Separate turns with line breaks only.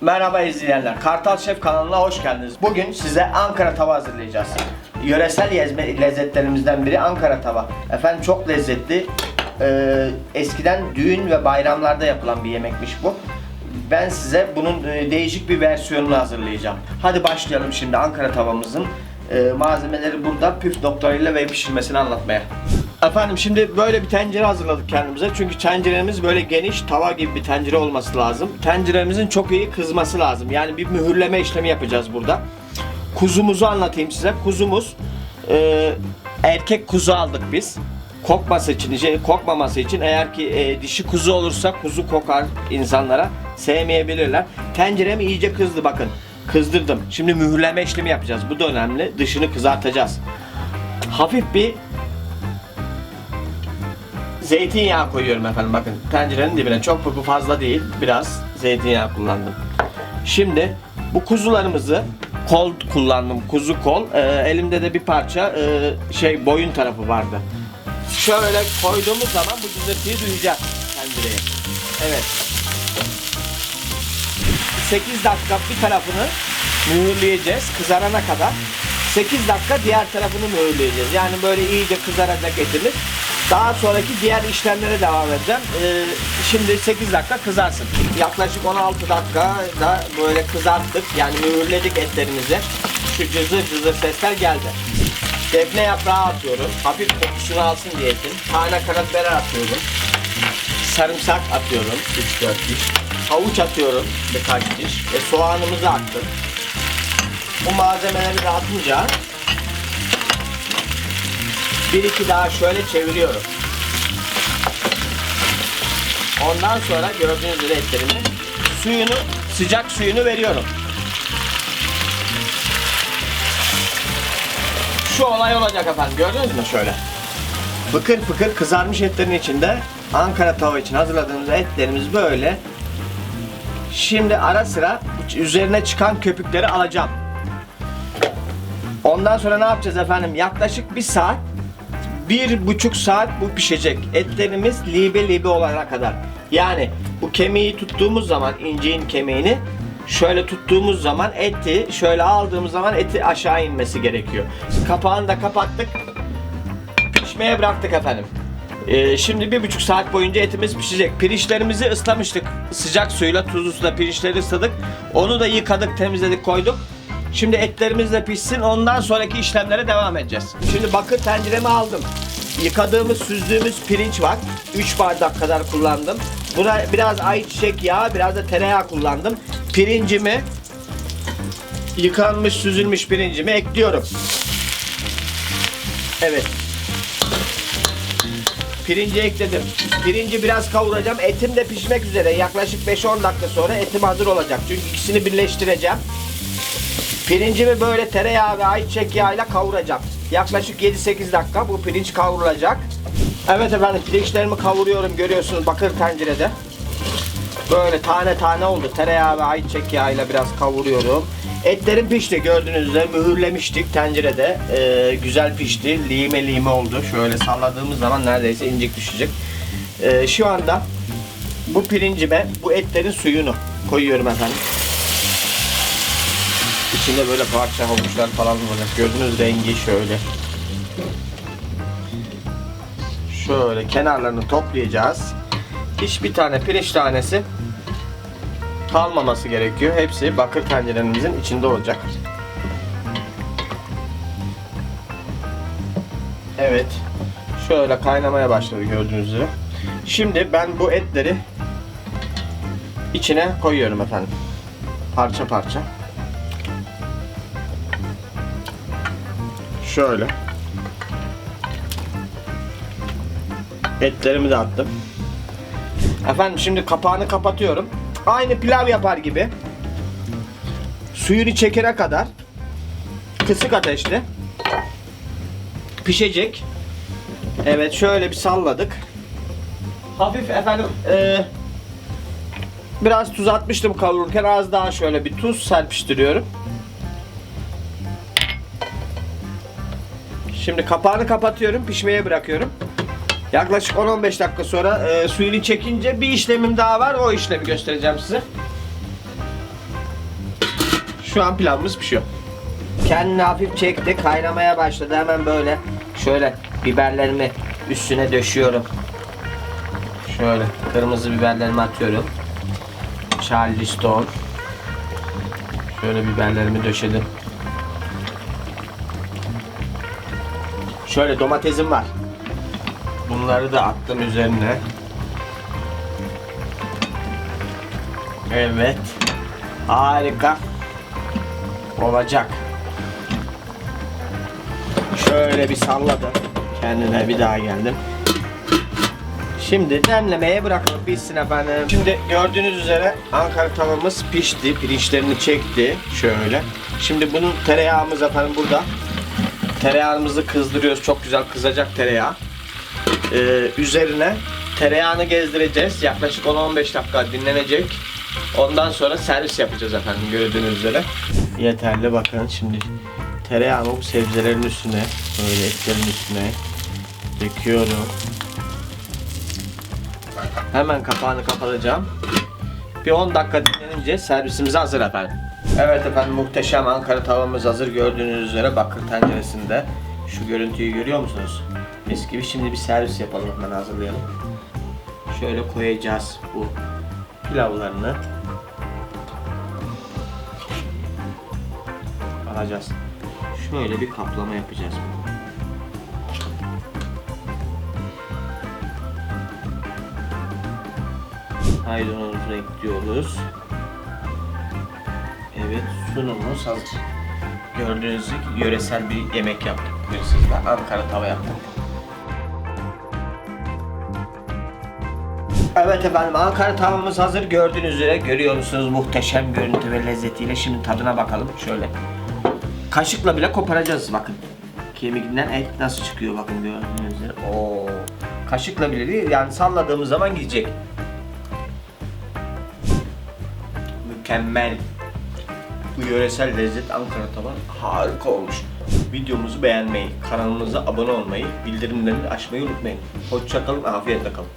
Merhaba izleyenler. Kartal Şef kanalına hoş geldiniz. Bugün size Ankara tava hazırlayacağız. Yöresel yezme, lezzetlerimizden biri Ankara tava. Efendim çok lezzetli. Ee, eskiden düğün ve bayramlarda yapılan bir yemekmiş bu. Ben size bunun e, değişik bir versiyonunu hazırlayacağım. Hadi başlayalım şimdi Ankara tavamızın e, malzemeleri burada püf noktalarıyla ve pişirmesini anlatmaya. Efendim şimdi böyle bir tencere hazırladık kendimize. Çünkü tenceremiz böyle geniş tava gibi bir tencere olması lazım. Tenceremizin çok iyi kızması lazım. Yani bir mühürleme işlemi yapacağız burada. Kuzumuzu anlatayım size. Kuzumuz e, erkek kuzu aldık biz. Kokması için, şey, kokmaması için eğer ki e, dişi kuzu olursa kuzu kokar insanlara sevmeyebilirler. Tenceremi iyice kızdı bakın. Kızdırdım. Şimdi mühürleme işlemi yapacağız. Bu da önemli. Dışını kızartacağız. Hafif bir zeytinyağı koyuyorum efendim bakın tencerenin dibine çok bu fazla değil biraz zeytinyağı kullandım. Şimdi bu kuzularımızı kol kullandım kuzu kol Ee, elimde de bir parça e, şey boyun tarafı vardı. Şöyle koyduğumuz zaman bu cızırtıyı duyacak tencereye. Evet. 8 dakika bir tarafını mühürleyeceğiz kızarana kadar. 8 dakika diğer tarafını mühürleyeceğiz. Yani böyle iyice kızaracak etimiz. Daha sonraki diğer işlemlere devam edeceğim. Ee, şimdi 8 dakika kızarsın. Yaklaşık 16 dakika da böyle kızarttık. Yani mühürledik etlerimizi. Şu cızır cızır sesler geldi. Defne yaprağı atıyorum. Hafif kokusunu alsın diye etin. Tane karabiber atıyorum. Sarımsak atıyorum 3-4 diş. Havuç atıyorum birkaç diş. Ve soğanımızı attım. Bu malzemeleri de atınca bir iki daha şöyle çeviriyorum. Ondan sonra gördüğünüz üzere etlerimin suyunu, sıcak suyunu veriyorum. Şu olay olacak efendim. Gördünüz mü şöyle? Fıkır fıkır kızarmış etlerin içinde Ankara tava için hazırladığımız etlerimiz böyle. Şimdi ara sıra üzerine çıkan köpükleri alacağım. Ondan sonra ne yapacağız efendim? Yaklaşık bir saat, bir buçuk saat bu pişecek. Etlerimiz libe libe olana kadar. Yani bu kemiği tuttuğumuz zaman, inciğin kemiğini şöyle tuttuğumuz zaman eti, şöyle aldığımız zaman eti aşağı inmesi gerekiyor. Kapağını da kapattık. Pişmeye bıraktık efendim. Ee, şimdi bir buçuk saat boyunca etimiz pişecek. Pirinçlerimizi ıslamıştık. Sıcak suyla tuzlu suda pirinçleri ısladık. Onu da yıkadık, temizledik, koyduk. Şimdi etlerimiz de pişsin. Ondan sonraki işlemlere devam edeceğiz. Şimdi bakır tenceremi aldım. Yıkadığımız, süzdüğümüz pirinç var. 3 bardak kadar kullandım. Buna biraz ayçiçek yağı, biraz da tereyağı kullandım. Pirincimi yıkanmış, süzülmüş pirincimi ekliyorum. Evet. Pirinci ekledim. Pirinci biraz kavuracağım. Etim de pişmek üzere. Yaklaşık 5-10 dakika sonra etim hazır olacak. Çünkü ikisini birleştireceğim. Pirincimi böyle tereyağı ve ayçiçek yağıyla kavuracağım. Yaklaşık 7-8 dakika bu pirinç kavrulacak. Evet efendim pirinçlerimi kavuruyorum görüyorsunuz bakır tencerede. Böyle tane tane oldu. Tereyağı ve ayçiçek yağıyla biraz kavuruyorum. Etlerim pişti gördüğünüz üzere mühürlemiştik tencerede. Ee, güzel pişti. Lime lime oldu. Şöyle salladığımız zaman neredeyse incik düşecek. Ee, şu anda bu pirincime bu etlerin suyunu koyuyorum efendim. İçinde böyle parça havuçlar falan olacak. Gördüğünüz rengi şöyle. Şöyle kenarlarını toplayacağız. Hiçbir tane pirinç tanesi kalmaması gerekiyor. Hepsi bakır tenceremizin içinde olacak. Evet. Şöyle kaynamaya başladı gördüğünüz üzere. Şimdi ben bu etleri içine koyuyorum efendim. Parça parça. Şöyle. Etlerimi de attım. Efendim şimdi kapağını kapatıyorum. Aynı pilav yapar gibi. Suyunu çekene kadar kısık ateşte pişecek. Evet şöyle bir salladık. Hafif efendim e, biraz tuz atmıştım kavururken az daha şöyle bir tuz serpiştiriyorum. Şimdi kapağını kapatıyorum, pişmeye bırakıyorum. Yaklaşık 10-15 dakika sonra e, suyunu çekince bir işlemim daha var. O işlemi göstereceğim size. Şu an pilavımız pişiyor. Kendini hafif çekti, kaynamaya başladı. Hemen böyle şöyle biberlerimi üstüne döşüyorum. Şöyle kırmızı biberlerimi atıyorum. Charleston. Şöyle biberlerimi döşedim. Şöyle domatesim var. Bunları da attım üzerine. Evet. Harika. Olacak. Şöyle bir salladım. Kendine bir daha geldim. Şimdi demlemeye bırakalım pişsin efendim. Şimdi gördüğünüz üzere Ankara tavamız pişti. Pirinçlerini çekti. Şöyle. Şimdi bunun tereyağımız efendim burada. Tereyağımızı kızdırıyoruz. Çok güzel kızacak tereyağı. Ee, üzerine tereyağını gezdireceğiz. Yaklaşık 10-15 dakika dinlenecek. Ondan sonra servis yapacağız efendim gördüğünüz üzere. Yeterli bakın şimdi tereyağımı bu sebzelerin üstüne böyle etlerin üstüne döküyorum. Hemen kapağını kapatacağım. Bir 10 dakika dinlenince servisimiz hazır efendim. Evet efendim muhteşem Ankara tavamız hazır gördüğünüz üzere bakır tenceresinde. Şu görüntüyü görüyor musunuz? Mis gibi şimdi bir servis yapalım hemen hazırlayalım. Şöyle koyacağız bu pilavlarını. Alacağız. Şöyle bir kaplama yapacağız. Maydanozu ekliyoruz. Evet sunumumuz hazır. Gördüğünüz gibi yöresel bir yemek yaptık. Bugün sizle Ankara tava yaptık. Evet efendim Ankara tavamız hazır. Gördüğünüz üzere görüyor musunuz muhteşem görüntü ve lezzetiyle. Şimdi tadına bakalım. Şöyle. Kaşıkla bile koparacağız bakın. Kemiğinden et nasıl çıkıyor bakın gördüğünüz üzere. Oo. Kaşıkla bile değil yani salladığımız zaman gidecek. Mükemmel. Bu yöresel lezzet Ankara tava harika olmuş. Videomuzu beğenmeyi, kanalımıza abone olmayı, bildirimleri açmayı unutmayın. Hoşçakalın, afiyetle kalın.